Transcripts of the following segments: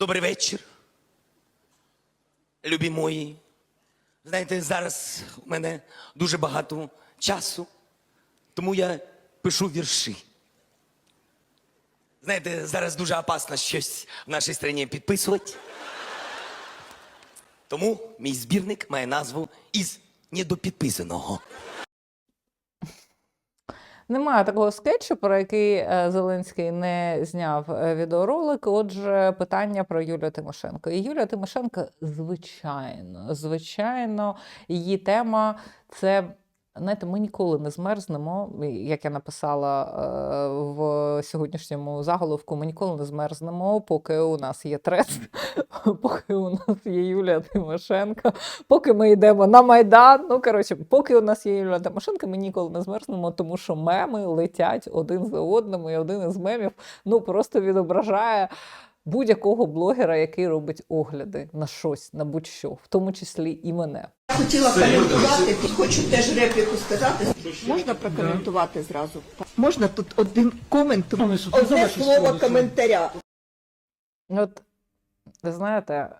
Добрий вечір. Любі мої. Знаєте, зараз у мене дуже багато часу, тому я пишу вірші. Знаєте, зараз дуже опасно щось в нашій країні підписувати. Тому мій збірник має назву із недопідписаного. Немає такого скетчу, про який е, Зеленський не зняв е, відеоролик. Отже, питання про Юлію Тимошенко. І Юлія Тимошенко, звичайно, звичайно, її тема це. Знаєте, ми ніколи не змерзнемо, як я написала е, в сьогоднішньому заголовку, ми ніколи не змерзнемо, поки у нас є трес, поки у нас є Юлія Тимошенко, поки ми йдемо на Майдан. Ну, коротше, поки у нас є Юлія Тимошенко, ми ніколи не змерзнемо, тому що меми летять один за одним, і один із мемів ну, просто відображає будь-якого блогера, який робить огляди на щось, на будь-що, в тому числі і мене. Я Хотіла коментувати, тут хочу теж репліку сказати. Можна прокоментувати зразу? Можна тут один комент, одне слово коментаря. От, ви знаєте,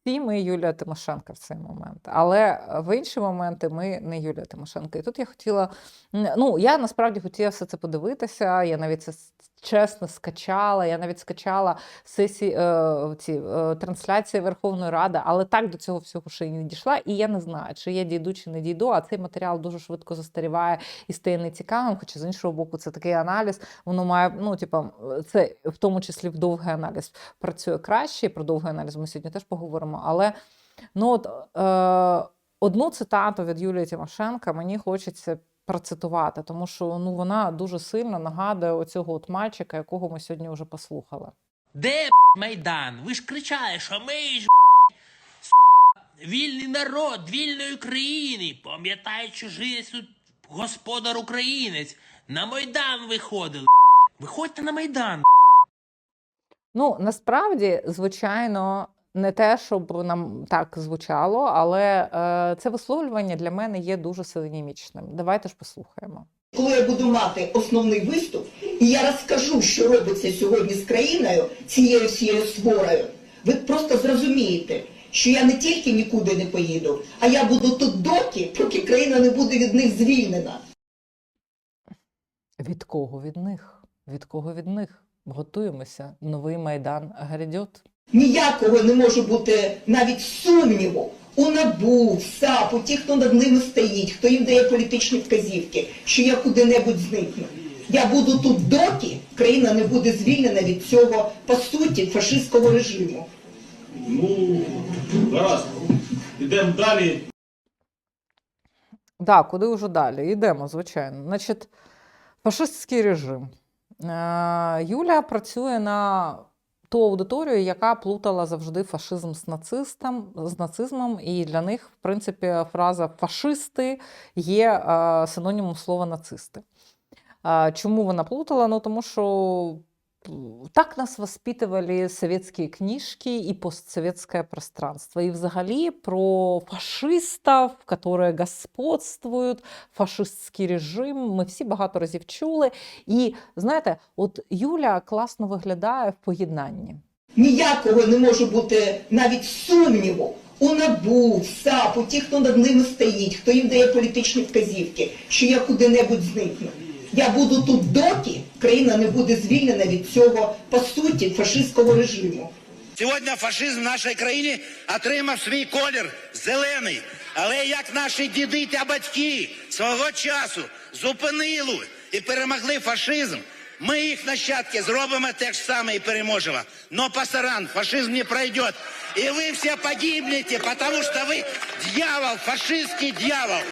всі ми Юлія Тимошенко в цей момент, але в інші моменти ми не Юлія Тимошенко. І тут я хотіла, ну, я насправді хотіла все це подивитися, я навіть це чесно скачала, я навіть скачала сесії, е, ці, е, трансляції Верховної Ради, але так до цього всього ще й не дійшла. І я не знаю, чи я дійду, чи не дійду, а цей матеріал дуже швидко застаріває і стає нецікавим, хоча з іншого боку, це такий аналіз, воно має, ну, типа, це в тому числі в довгий аналіз працює краще. Про довгий аналіз ми сьогодні теж поговоримо. Але ну, от, е, одну цитату від Юлії Тимошенка мені хочеться процитувати, тому що ну, вона дуже сильно нагадує оцього от мальчика, якого ми сьогодні вже послухали. Де Майдан? Ви ж кричали, що ми ж вільний народ вільної країни, пам'ятай, чужий тут господар українець. На Майдан виходили. Виходьте на Майдан. Ну, насправді, звичайно, не те, щоб нам так звучало, але е, це висловлювання для мене є дуже синонімічним. Давайте ж послухаємо. Коли я буду мати основний виступ, і я розкажу, що робиться сьогодні з країною, цією всією сворою, ви просто зрозумієте, що я не тільки нікуди не поїду, а я буду тут доки, поки країна не буде від них звільнена. Від кого від них? Від кого від них? Готуємося. Новий майдан грядет. Ніякого не може бути навіть сумніву у НАБУ, в САП, у ті, хто над ними стоїть, хто їм дає політичні вказівки, що я куди-небудь зникну. Я буду тут доки країна не буде звільнена від цього, по суті, фашистського режиму. Ну, гаразд. Ідемо далі. Так, куди вже далі? Йдемо, звичайно. Значить, фашистський режим. Е, Юля працює на ту аудиторію, яка плутала завжди фашизм з нацистом, з нацизмом, і для них, в принципі, фраза фашисти є е, синонімом слова нацисти. Чому вона плутала? Ну, тому що так нас воспитывали советские книжки и постсоветское пространство. И взагалі про фашистів, которые господствують, фашистський режим, ми всі багато разів чули. І знаєте, от Юля класно виглядає в поєднанні. Ніякого не може бути навіть сумніву у НАБУ, в САП, у хто над ними стоїть, хто їм дає політичні вказівки, що я куди-небудь зникну. Я буду тут доки країна не буде звільнена від цього, по суті, фашистського режиму. Сьогодні фашизм в нашій країні отримав свій колір зелений. Але як наші діди та батьки свого часу зупинили і перемогли фашизм, ми їх нащадки зробимо те ж саме і переможемо. Но пасаран, фашизм не пройде. І ви всі погибнете, тому що ви дьявол, фашистський дьявол.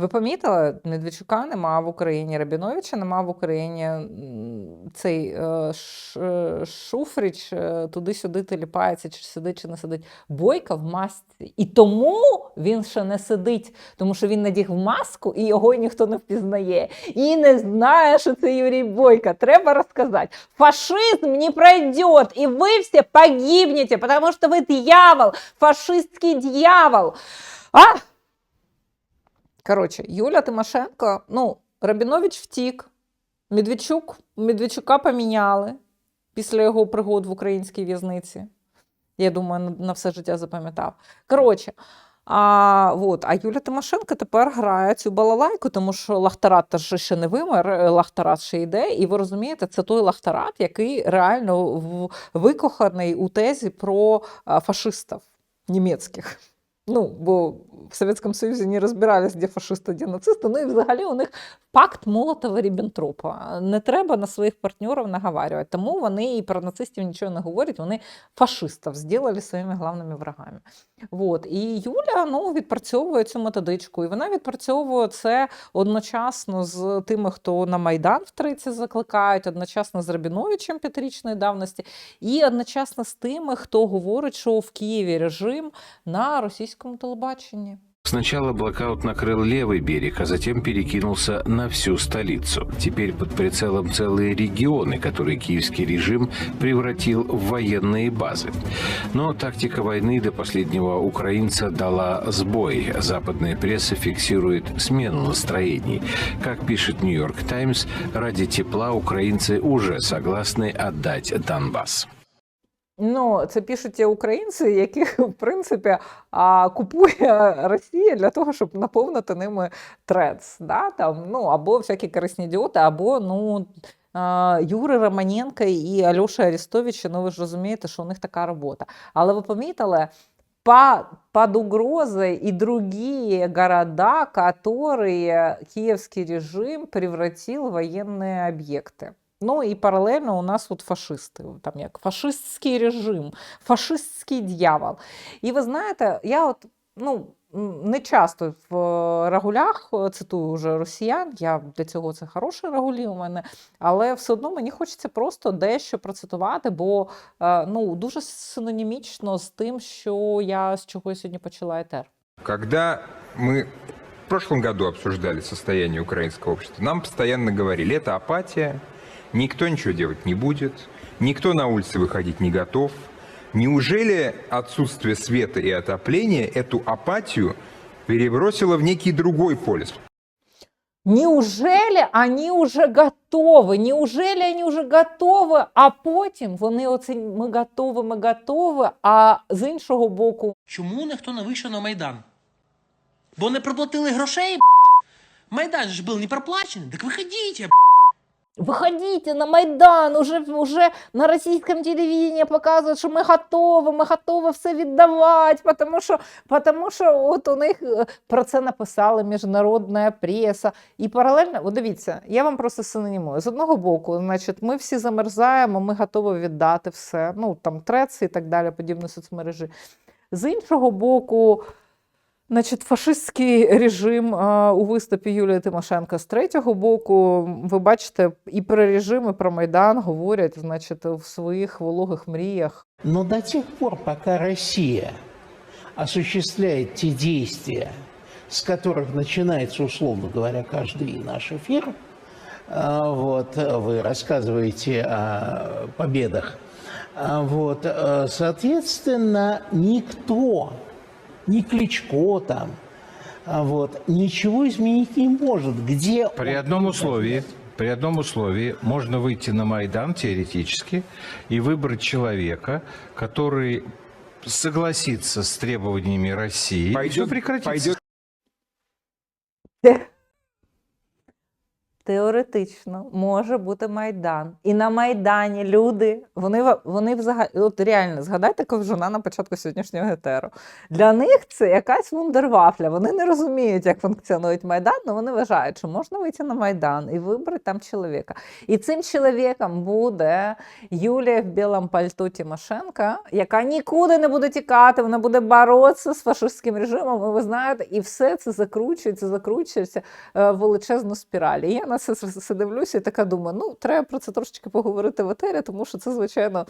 Ви помітили, Медведчука нема в Україні, Рабіновича нема в Україні. Цей е, е, Шуфрич е, туди-сюди теліпається, чи сидить, чи не сидить. Бойка в масці. І тому він ще не сидить, тому що він надіг маску і його ніхто не впізнає. І не знає, що це Юрій Бойка. Треба розказати. Фашизм не пройде, і ви всі погибнете, тому що ви дьявол, фашистський дьявол. А? Коротше, Юля Тимошенко, ну, Рабінович втік, Медведчук, Медведчука поміняли. після його пригод в українській в'язниці. Я думаю, на- все життя запам'ятав. Коротше, а, от, а Юля Тимошенко тепер грає цю балалайку, тому що Лахтарат теж ще не вимер, е, Лахтарат ще йде. І ви розумієте, це той Лахтарат, який реально викоханий у тезі про фашистів німецьких. Ну, бо в Совєтському Союзі не розбирались, де фашисти, де нацисти. Ну і взагалі у них пакт Молотова Ріббентропа. Не треба на своїх партнерів наговарювати. Тому вони і про нацистів нічого не говорять. Вони фашистів зробили своїми головними врагами. От. І Юля ну, відпрацьовує цю методичку, і вона відпрацьовує це одночасно з тими, хто на Майдан в 30 закликають, одночасно з Рабіновичем п'ятирічної давності, і одночасно з тими, хто говорить, що в Києві режим на російському телебаченні. Сначала блокаут накрыл левый берег, а затем перекинулся на всю столицу. Теперь под прицелом целые регионы, которые киевский режим превратил в военные базы. Но тактика войны до последнего украинца дала сбой. Западная пресса фиксирует смену настроений. Как пишет Нью-Йорк Таймс, ради тепла украинцы уже согласны отдать Донбасс. Ну, це пишуть ті українці, яких, в принципі, а, купує Росія для того, щоб наповнити ними трец. Да? Там, ну, або всякі корисні ідіоти, або ну, а, Юри Романенко і Альоша Арестовича, ну ви ж розумієте, що у них така робота. Але ви помітили, по, под угрозой и другие города, которые киевский режим превратил в военные объекты. Ну і паралельно у нас от фашисти, там як фашистський режим, фашистський дьявол. І ви знаєте, я от ну. Не часто в е, рагулях е, цитую вже росіян. Я для цього це хороші рагулі у мене, але все одно мені хочеться просто дещо процитувати, бо е, ну дуже синонімічно з тим, що я з чого я сьогодні почала етер. Когда мы в прошлом году обсуждали состояние украинского общества, нам постоянно говорили, это апатия, никто ничего делать не будет, никто на улицы выходить не готов. Неужели отсутствие света и отопления эту апатию перебросило в некий другой полис? Неужели они уже готові? Неужели они уже готові? А потім вони оце ми готові, ми готові. А з іншого боку, Чому ніхто не вийшов на Майдан? Бо не проплатили грошей, б***ь. Майдан же був не проплачений. Так виходіть, б***ь. Выходите на Майдан, уже, уже на російському телевидении показують, що ми готові, ми готові все віддавати, тому що, тому що от у них е, про це написала міжнародна преса. І паралельно, от дивіться, я вам просто синонімую. З одного боку, значить, ми всі замерзаємо, ми готові віддати все, ну там трец і так далі, подібні соцмережі. З іншого боку, Значить, фашистський режим а, у виступі Юлії Тимошенко з третього боку, ви бачите, і про режим, і про Майдан говорять, значить, в своїх вологих мріях. Но до тех пор, пока Россия осуществляет те действия, с которых начинается, условно говоря, каждый наш эфир, а, вот, вы рассказываете о победах, а, вот, э, соответственно, никто, ни Кличко там, а, вот, ничего изменить не может. Где При одном условии, при одном условии можно выйти на Майдан теоретически и выбрать человека, который согласится с требованиями России, и все прекратится. пойдет Теоретично може бути Майдан. І на Майдані люди, вони, вони взагалі, от реально, згадайте ковжуна на початку сьогоднішнього етеру. Для них це якась вундервафля. Вони не розуміють, як функціонує Майдан, але вони вважають, що можна вийти на Майдан і вибрати там чоловіка. І цим чоловіком буде Юлія в білому пальто Тимошенка, яка нікуди не буде тікати, вона буде боротися з фашистським режимом. І ви знаєте, і все це закручується, закручується е, в величезну спіраль. І я на це дивлюся і така думаю, ну треба про це трошечки поговорити в етері, тому що це, звичайно,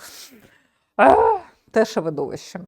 те ще видовище.